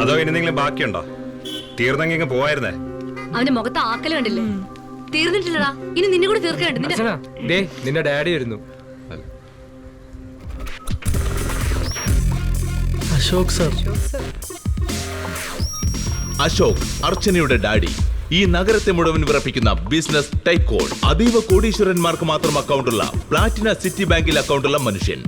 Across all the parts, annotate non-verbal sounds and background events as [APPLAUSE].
അതോ ഇനി എന്തെങ്കിലും ബാക്കിയുണ്ടോ? തീർന്നെങ്കിൽ ഇങ്ങ് പോവായിരുന്നേ. അവന്റെ മുഖത്ത് ആക്കൽ കണ്ടില്ലേ? തീർന്നിട്ടില്ലടാ. ഇനി നിന്നെ കൂടെ തീർക്കാനുണ്ട് നിന്റെ അച്ഛനാ ദേ നിന്റെ ഡാഡി വരുന്നു. അശോക് സർ. അശോക് അർച്ചനയുടെ ഡാഡി. ഈ നഗരത്തെ മുഴുവൻ വിറപ്പിക്കുന്ന ബിസിനസ് ടൈക്കോൺ. അതീവ കോടീശ്വരന്മാർക്ക് മാത്രം അക്കൗണ്ടുള്ള പ്ലാറ്റിന സിറ്റി ബാങ്കിൽ അക്കൗണ്ടുള്ള മനുഷ്യൻ.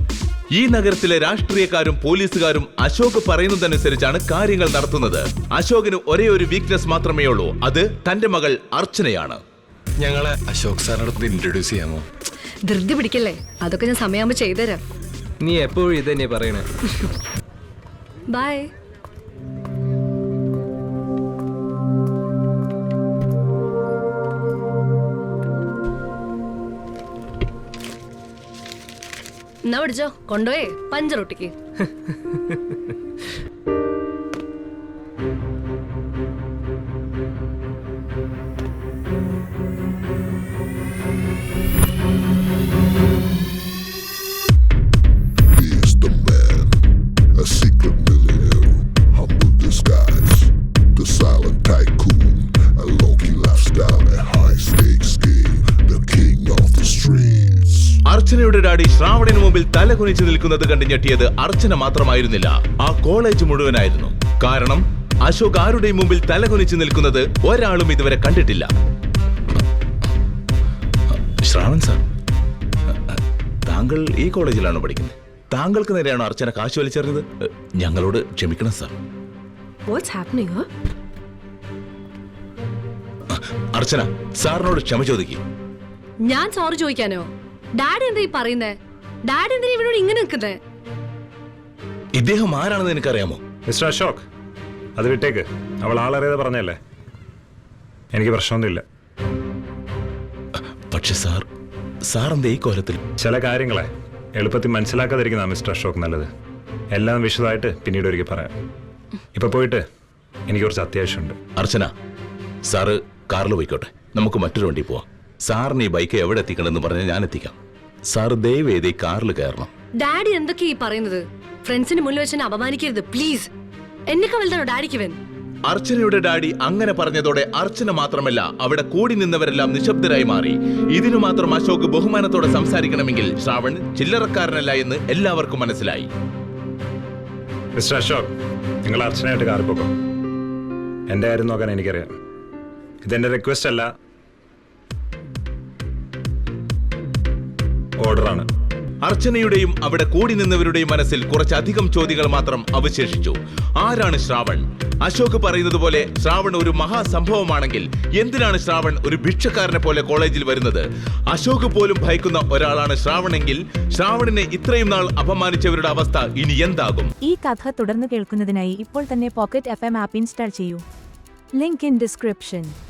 ഈ നഗരത്തിലെ രാഷ്ട്രീയക്കാരും പോലീസുകാരും അശോക് പറയുന്നതനുസരിച്ചാണ് കാര്യങ്ങൾ നടത്തുന്നത്. അശോകിന് ഒരേ ഒരു വീക്ക്നെസ് മാത്രമേ ഉള്ളൂ. അത് തന്റെ മകൾ അർച്ചനയാണ്. ഞങ്ങളെ അശോക് സാറിനടുത്ത് ഇൻട്രൊഡ്യൂസ് ചെയ്യാമോ? ധൃതി പിടിക്കല്ലേ? അതൊക്കെ ഞാൻ സമയമാകുമ്പോ ചെയ്തുതരാം. നീ എപ്പോഴും ഇത് തന്നെയാ പറയണേ. [LAUGHS] ബൈ എന്നാ പിടിച്ചോ കൊണ്ടുപോയേ പഞ്ചറൊട്ടിക്ക് is the man, a secret millionaire, humble disguise, the silent tycoon, a low-key lifestyle, a high-stakes game, the king of the streets. അർച്ചനയുടെ daddy ശ്രാവണിന് മുമ്പിൽ തല കുനിച്ചു നിൽക്കുന്നത് കണ്ട് ഞെട്ടിയത് അർച്ചന മാത്രമായിരുന്നില്ല. ആ കോളേജ് മുഴുവനായിരുന്നു. കാരണം അശോക് ആരുടെയും മുമ്പിൽ തല കുനിച്ചു നിൽക്കുന്നത് ഒരാളും ഇതുവരെ കണ്ടിട്ടില്ല. ശ്രാവൺ സാർ താങ്കൾ ഈ കോളേജിലാണോ പഠിക്കുന്നത്? താങ്കൾക്ക് നേരെയാണോ അർച്ചന കാശ് വലിച്ചെറിഞ്ഞത്? ഞങ്ങളോട് ക്ഷമിക്കണം സാർ. അർച്ചന സാറിനോട് ക്ഷമ ചോദിക്കും. ഞാൻ സോറി ചോദിക്കാനോ? ഡാഡി എന്താ ഈ പറയുന്നേ? ഡാഡി എന്തിനാ ഇവനോട് ഇങ്ങനെ നിൽക്കുന്നത് ഇദ്ദേഹം ആരാണെന്ന് എനിക്കറിയാമോ? മിസ്റ്റർ അശോക് അത് വിട്ടേക്ക്. അവൾ ആളറിയാതെ പറഞ്ഞല്ലേ എനിക്ക് പ്രശ്നമൊന്നുമില്ല. പക്ഷെ സാർ സാർ എന്താ ഈ കോലത്തിൽ ചില കാര്യങ്ങളെ എളുപ്പത്തിൽ മനസ്സിലാക്കാതിരിക്കുന്ന മിസ്റ്റർ അശോക് നല്ലത്. എല്ലാം വിശദമായിട്ട് പിന്നീട് ഒരിക്കൽ പറയാം. ഇപ്പൊ പോയിട്ട് എനിക്ക് കുറച്ച് അത്യാവശ്യമുണ്ട്. അർച്ചന സാറ് കാറിൽ പോയിക്കോട്ടെ. നമുക്ക് മറ്റൊരു വണ്ടി പോവാം. സാറിന് ഈ ബൈക്ക് എവിടെ എത്തിക്കണമെന്ന് പറഞ്ഞാൽ ഞാൻ എത്തിക്കാം. സാർ ദയവേദി കാറിൽ കയറണം. ഡാഡി എന്തൊക്കെയാ ഈ പറയുന്നത്? ഫ്രണ്ട്സിന് മുന്നിൽ വെച്ച് എന്നെ അപമാനിക്കരുത് പ്ലീസ് എന്നെക്കാൾ വലുതാണോ ഡാഡിക്ക് വേൻ അർച്ചനയുടെ ഡാഡി അങ്ങനെ പറഞ്ഞതോടെ അർച്ചന മാത്രമല്ല അവിടെ കൂടി നിന്നവരെല്ലാം നിശബ്ദരായി മാറി. ഇതിനു മാത്രം അശോക് ബഹുമാനത്തോടെ സംസാരിക്കണമെങ്കിൽ ശ്രാവൺ ചില്ലറക്കാരനല്ല എന്ന് എല്ലാവർക്കും മനസ്സിലായി. മിസ്റ്റർ അശോക് നിങ്ങൾ അർച്ചനയായിട്ട് കാറിൽ പോകോ എന്റെ കാര്യം നോക്കാൻ എനിക്കറിയാം. ഇതെന്റെ റിക്വസ്റ്റ് അല്ല ഓർഡറാണ്. അർച്ചനയുടെയും അവിടെ കൂടി നിന്നവരുടെയും മനസ്സിൽ കുറച്ചധികം ചോദ്യങ്ങൾ മാത്രം അവശേഷിച്ചു. ആരാണ് ശ്രാവൺ? അശോക് പറയുന്നത് പോലെ ശ്രാവൺ ഒരു മഹാസംഭവമാണെങ്കിൽ എന്തിനാണ് ശ്രാവൺ ഒരു ഭിക്ഷക്കാരനെ പോലെ കോളേജിൽ വരുന്നത്? അശോക് പോലും ഭയക്കുന്ന ഒരാളാണ് ശ്രാവണെങ്കിൽ ശ്രാവണിനെ ഇത്രയും നാൾ അപമാനിച്ചവരുടെ അവസ്ഥ ഇനി എന്താകും? ഈ കഥ തുടർന്ന് കേൾക്കുന്നതിനായി ഇപ്പോൾ തന്നെ പോക്കറ്റ് എഫ് ആപ്പ് ഇൻസ്റ്റാൾ ചെയ്യൂ. Link in description.